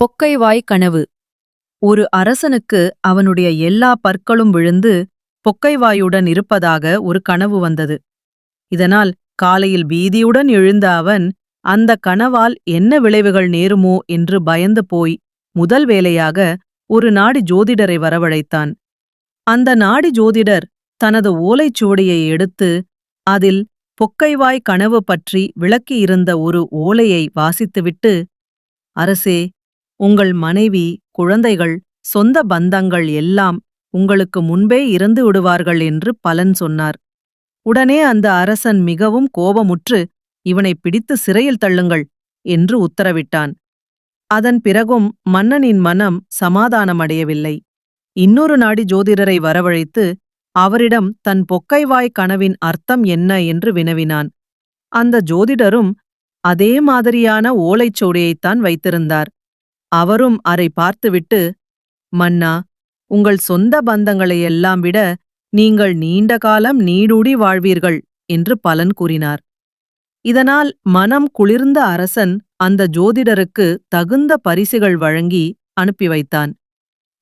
பொக்கைவாய் கனவு. ஒரு அரசனுக்கு அவனுடைய எல்லா பற்களும் விழுந்து பொக்கைவாயுடன் இருப்பதாக ஒரு கனவு வந்தது. இதனால் காலையில் பீதியுடன் எழுந்த அவன் அந்த கனவால் என்ன விளைவுகள் நேருமோ என்று பயந்து போய் முதல் வேலையாக ஒரு நாடி ஜோதிடரை வரவழைத்தான். அந்த நாடி ஜோதிடர் தனது ஓலைச்சுவடியை எடுத்து அதில் பொக்கைவாய் கனவு பற்றி விளக்கியிருந்த ஒரு ஓலையை வாசித்துவிட்டு அரசே உங்கள் மனைவி குழந்தைகள் சொந்த பந்தங்கள் எல்லாம் உங்களுக்கு முன்பே இறந்து விடுவார்கள் என்று பலன் சொன்னார். உடனே அந்த அரசன் மிகவும் கோபமுற்று இவனை பிடித்து சிறையில் தள்ளுங்கள் என்று உத்தரவிட்டான். அதன் பிறகும் மன்னனின் மனம் சமாதானமடையவில்லை. இன்னொரு நாடி ஜோதிடரை வரவழைத்து அவரிடம் தன் பொக்கைவாய் கனவின் அர்த்தம் என்ன? என்று வினவினான். அந்த ஜோதிடரும் அதே மாதிரியான ஓலைச்சுவடியைத்தான் வைத்திருந்தார். அவரும் அதை பார்த்துவிட்டு மன்னா உங்கள் சொந்த பந்தங்களையெல்லாம் விட நீங்கள் நீண்ட காலம் நீடூடி வாழ்வீர்கள் என்று பலன் கூறினார். இதனால் மனம் குளிர்ந்த அரசன் அந்த ஜோதிடருக்கு தகுந்த பரிசுகள் வழங்கி அனுப்பி வைத்தான்.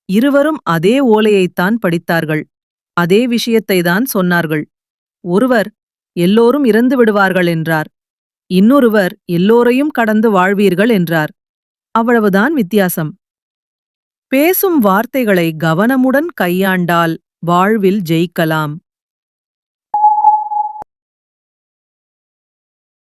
இருவரும் அதே ஓலையைத்தான் படித்தார்கள். அதே விஷயத்தைதான் சொன்னார்கள். ஒருவர் எல்லோரும் இறந்து விடுவார்கள் என்றார். இன்னொருவர் எல்லோரையும் கடந்து வாழ்வீர்கள் என்றார். அவ்வளவுதான் வித்தியாசம். பேசும் வார்த்தைகளை கவனமுடன் கையாண்டால் வாழ்வில் ஜெயிக்கலாம்.